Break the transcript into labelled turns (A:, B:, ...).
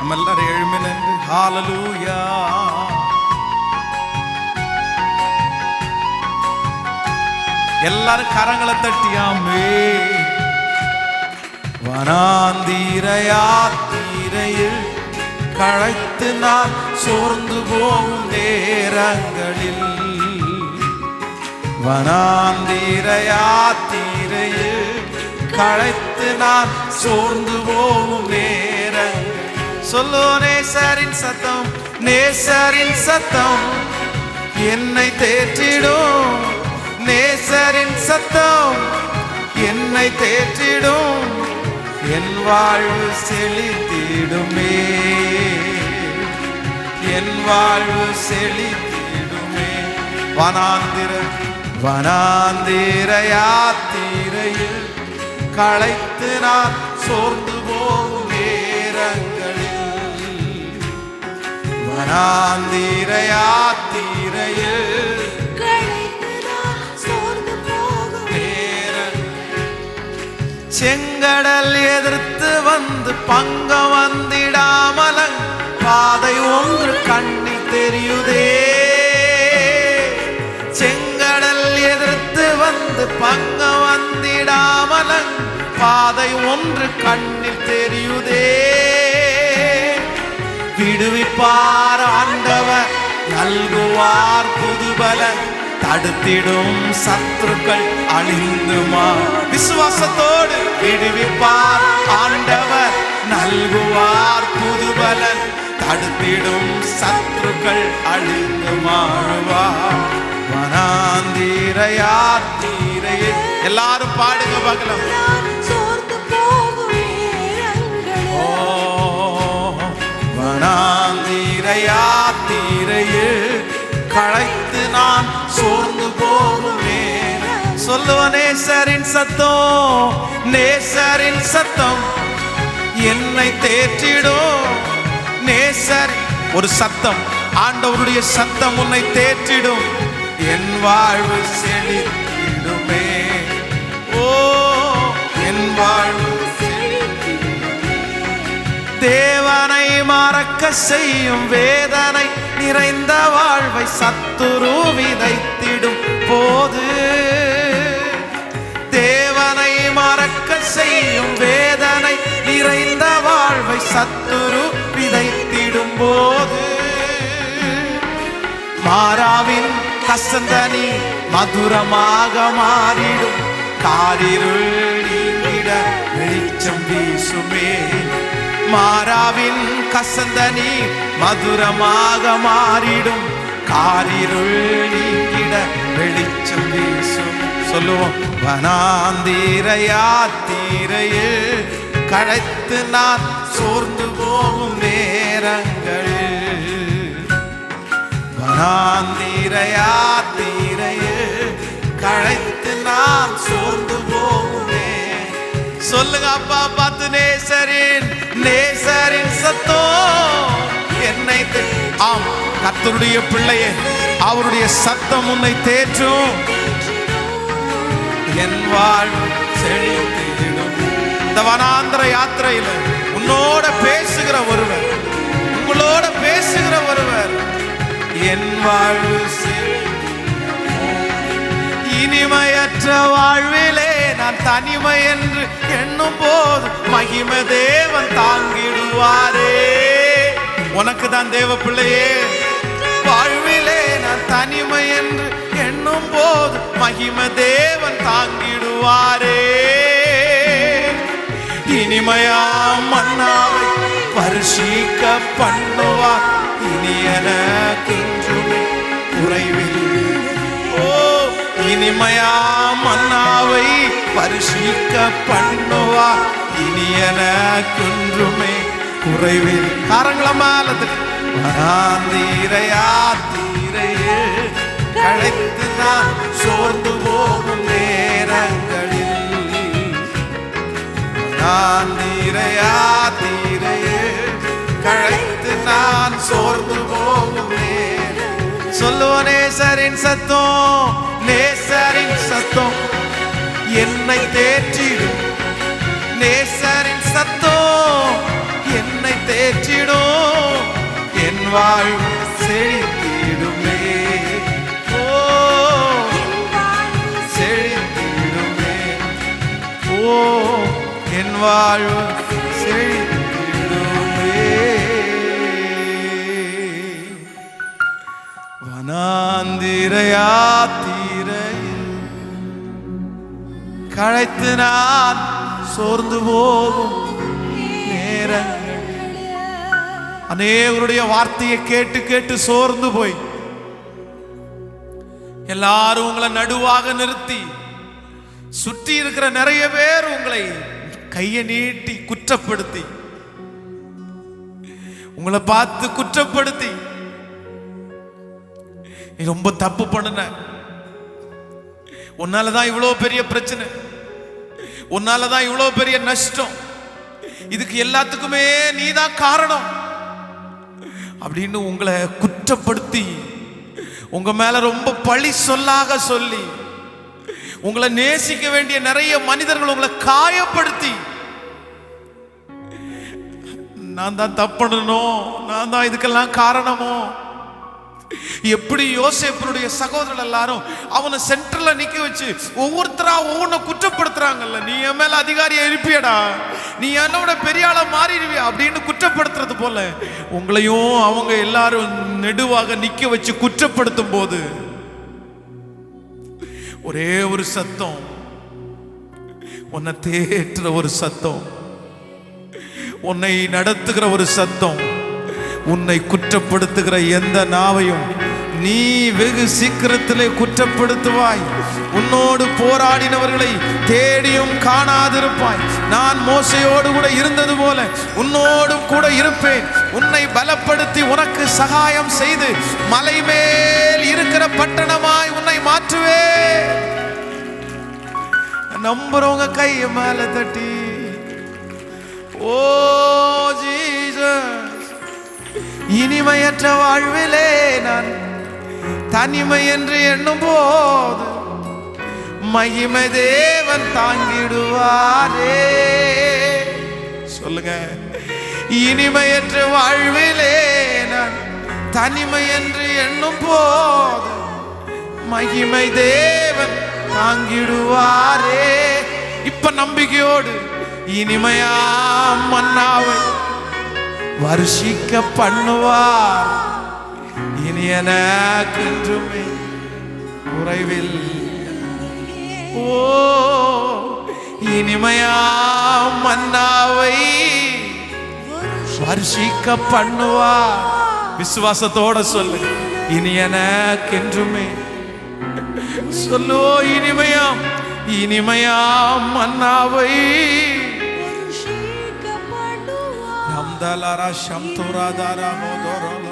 A: நம்ம எல்லாரும் எழுமி நின்று ஹாலலூயா. எல்லாரும் கரங்களை தட்டியாமே வனாந்தீரையாத்தீரையில் கழைத்து நான் சோர்ந்து போகும் நேரங்களில் வனாந்தீரையா தீரையில் கழைத்து நான் சோர்ந்து போகும் நேரங்கள் சொல்லோ நேசரின் சத்தம். நேசரின் சத்தம். என்னை தேற்றிடும். நேசரின் சத்தம். என்னை தேற்றிடும். என் வாழ்வு செழித்திடுமே. என் வாழ்வு செழித்திடுமே. வனாந்திர வனாந்திர யாத்திரையில் களைத்து நான் சோர்ந்து போகும்.
B: நான் சோர்ந்து போகும்
A: செங்கடல் எதிர்த்து வந்து பங்க வந்திடாமலங் பாதை ஒன்று கண்ணி தெரியுதே. செங்கடல் எதிர்த்து வந்து பங்க வந்திடாமலங் பாதை ஒன்று கண்ணில் தெரியுதே. விடுவிப்பார் ஆண்டவர். நல்குவார் புதுபல. தடுத்திடும் சத்துருக்கள் அழிந்துமா. விசுவாசத்தோடு விடுவிப்பார் ஆண்டவர். நல்குவார் புதுபலன் தடுத்திடும் சத்துருக்கள் அழிந்து மாழுவார் வனாந்தீரையாத்தீரையே எல்லாரும் பாடுங்க பார்க்கலாம் நினைத்து நான் சோர்ந்து போகுமே. சொல்லுவ நேசரின் சத்தம் நேசரின் சத்தம் என்னை தேற்றிடும் நேசர் ஒரு சத்தம் ஆண்டவருடைய சத்தம் உன்னை தேற்றிடும். என் வாழ்வு செழித்திடுமே. ஓ என் வாழ்வு தேவனை மறக்க செய்யும் வேதனை நிறைந்த வாழ்வை சத்துரு விதைத்திடும் போது தேவனை மறக்க செய்யும் வேதனை நிறைந்த வாழ்வை சத்துரு விதைத்திடும் போது. மாறாவின் கசந்தனி மதுரமாக மாறிடும். காரிருள் நீங்கிட வெளிச்சம் வீசுமே. மாறாவின் கசந்த நீ மதுரமாக மாறிடும். காரிருள் நீங்கிட வெளிச்சம் வீசும். சொல்லுவோம் வனாந்தீரையாத்தீரையே கழைத்து நான் சோர்ந்து போகும் நேரங்கள். நேரங்களில் வனாந்தீரையாத்தீரையே கழைத்து நான் சோர்ந்து போகுமே சொல்லுங்க அப்பா பார்த்து நேசரின் நேசரின் சத்தம் என்னை ஆம் கத்தருடைய பிள்ளையே அவருடைய சத்தம் உன்னை தேற்றும். என் வாழ் செழித்திடும். இந்த வனாந்திர யாத்திரையில உன்னோட பேசுகிற ஒருவர் உங்களோட பேசுகிற ஒருவர் என் வாழ்வு இனிமையற்ற வாழ்விலே நான் தனிமை என்று எண்ணும் போது மகிம தேவன் தாங்கிடுவாரே. உனக்கு தான் தேவ பிள்ளையே வாழ்விலே நான் தனிமை என்று எண்ணும் போது மகிம தேவன் தாங்கிடுவாரே. இனிமையா மன்னாவை பரிசீக்க பண்ணுவா இனி எனக்கென்றுமே குறைவில் ஓ இனிமையா மன்னாவை பரிசீக்க பண்ணுவா. இனியன குன்றுமே குறைவில் காரங்கள தீரையா தீரையே. களைத்து நான் சோர்ந்து போகும் நேரங்களில். நான் தீரையா தீரையே. களைத்து நான் சோர்ந்து போகும் நேரம். சொல்லுவ நேசரின் சத்தம் சத்தம். என்னை தேற்றிடும் நேசரின் சத்தோ என்னை தேற்றிடும் என் வாழ்வு செழித்திடுமே. ஓ செழித்திடுமே. ஓ என் வாழ்வு செழித்திடுமே. வனாந்திரையா கழைத்து நான் சோர்ந்து போகும் நேரங்கள். அநேகருடைய வார்த்தையை கேட்டு கேட்டு சோர்ந்து போய். எல்லாரும் உங்களை நடுவாக நிறுத்தி சுற்றி இருக்கிற நிறைய பேர் உங்களை கையை நீட்டி குற்றப்படுத்தி உங்களை பார்த்து குற்றப்படுத்தி. நீ ரொம்ப தப்பு பண்ணுன. உன்னாலதான் இவ்வளோ பெரிய பிரச்சனை. உன்னால தான் இவ்வளோ பெரிய நஷ்டம். இதுக்கு எல்லாத்துக்குமே நீதான் காரணம். அப்படின்னு உங்களை குற்றப்படுத்தி உங்க மேல ரொம்ப பழி சொல்லாக சொல்லி உங்களை நேசிக்க வேண்டிய நிறைய மனிதர்கள் உங்களை காயப்படுத்தி நான் தான் தப்பணும் நான் தான் இதுக்கெல்லாம் காரணமோ? எப்படி யோசேப்பனுடைய சகோதரர் எல்லாரும் அவனை சென்டர்ல நிக்க வச்சு ஒவ்வொருத்தரா ஒவ்வொன்றை குற்றப்படுத்துறாங்கல்ல? நீ என் மேல அதிகாரியை எழுப்பியடா. நீ என்னோட பெரிய ஆளா மாறிடுவியா? அப்படின்னு குற்றப்படுத்துறது போல உங்களையும் அவங்க எல்லாரும் நெடுவாக நிக்க வச்சு குற்றப்படுத்தும் போது ஒரே ஒரு சத்தம். உன்னை தேற்றுற ஒரு சத்தம். உன்னை நடத்துகிற ஒரு சத்தம். உன்னை குற்றப்படுத்துகிற எந்த நாவையும் நீ வெகு சீக்கிரத்திலே குற்றப்படுத்துவாய். உன்னோடு போராடினவர்களை தேடியும் காணாதிருப்பாய். நான் மோசையோடு கூட இருந்தது போல உன்னோடும் கூட இருப்பேன். உன்னை பலப்படுத்தி உனக்கு சகாயம் செய்து மலை மேல் இருக்கிற பட்டணமாய் உன்னை மாற்றுவேன். நம்புறவங்க கையை மேல தட்டி. ஓ ஜீசஸ். இனிமையற்ற வாழ்விலே நான் தனிமை என்று எண்ணும் போது மகிமை தேவன் தாங்கிடுவாரே. சொல்லுங்க. இனிமையற்ற வாழ்விலே நான் தனிமை என்று எண்ணும் போது மகிமை தேவன் தாங்கிடுவாரே. இப்ப நம்பிக்கையோடு இனிமையா மன்னாவை வருஷிக்க பண்ணுவார். இனி எனக்கென்றுமே குறைவில் ஓ இனிமையா மன்னாவை வருஷிக்க பண்ணுவார். விசுவாசத்தோட சொல்லு. இனி எனக்கென்றுமே சொல்லுவோ இனிமையாம் இனிமையாம் மன்னாவை
B: দালারা
A: শান্তরা দারা মদরলা